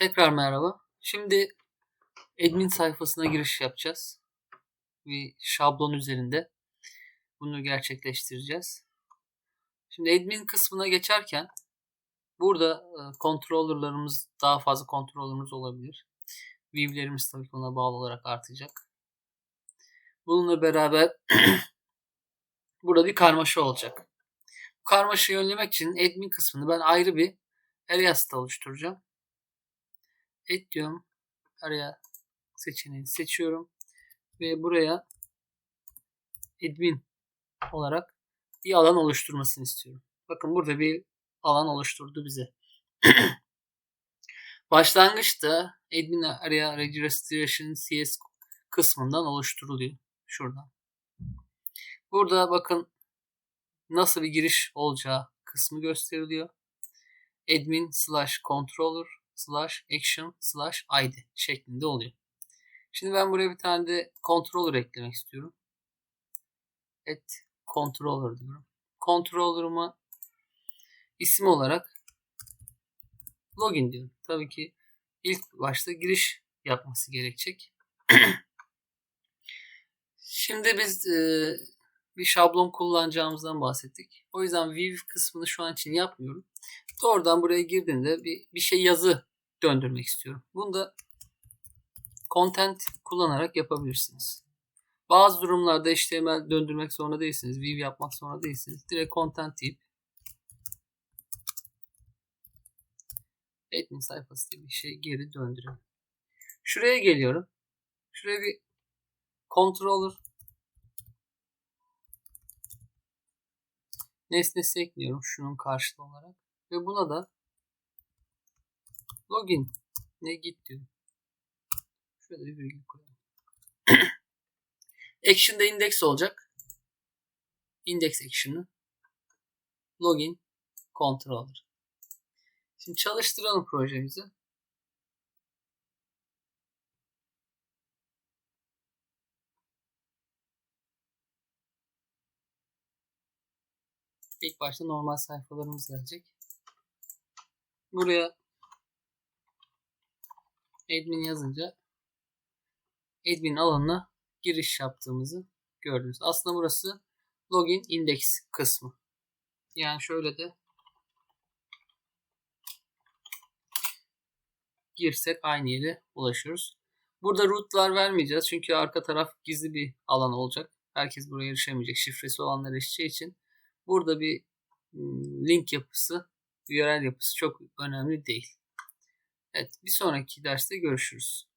Tekrar merhaba. Şimdi admin sayfasına giriş yapacağız. Bir şablon üzerinde bunu gerçekleştireceğiz. Şimdi admin kısmına geçerken burada e, controller'larımız daha fazla controller'ımız olabilir. View'lerimiz tabii ona bağlı olarak artacak. Bununla beraber burada bir karmaşa olacak. Bu karmaşayı önlemek için admin kısmını ben ayrı bir alias'ta oluşturacağım. Et diyorum. Araya seçeneği seçiyorum. Ve buraya admin olarak bir alan oluşturmasını istiyorum. Bakın burada bir alan oluşturdu bize. Başlangıçta admin area registration cs kısmından oluşturuluyor. Şuradan. Burada bakın nasıl bir giriş olacağı kısmı gösteriliyor. admin slash controller slash action slash id şeklinde oluyor. Şimdi ben buraya bir tane de controller eklemek istiyorum. Et controller diyorum. Controller'ıma isim olarak login diyorum. Tabii ki ilk başta giriş yapması gerekecek. Şimdi biz e, bir şablon kullanacağımızdan bahsettik. O yüzden view kısmını şu an için yapmıyorum. Doğrudan buraya girdiğinde bir, bir şey yazı döndürmek istiyorum. Bunu da content kullanarak yapabilirsiniz. Bazı durumlarda HTML döndürmek zorunda değilsiniz. View yapmak zorunda değilsiniz. Direkt content deyip admin sayfası diye bir şey geri döndürüyorum. Şuraya geliyorum. Şuraya bir controller nesnesi ekliyorum şunun karşılığı olarak. Ve buna da login ne git diyorum. Şöyle bir virgül koyalım. Action'da index olacak. Index action'ı. Login controller. Şimdi çalıştıralım projemizi. İlk başta normal sayfalarımız gelecek. Buraya admin yazınca admin alanına giriş yaptığımızı gördünüz. Aslında burası login index kısmı. Yani şöyle de girsek aynı yere ulaşıyoruz. Burada rootlar vermeyeceğiz. Çünkü arka taraf gizli bir alan olacak. Herkes buraya erişemeyecek. Şifresi olanlar erişeceği için burada bir link yapısı, URL yapısı çok önemli değil. Evet, bir sonraki derste görüşürüz.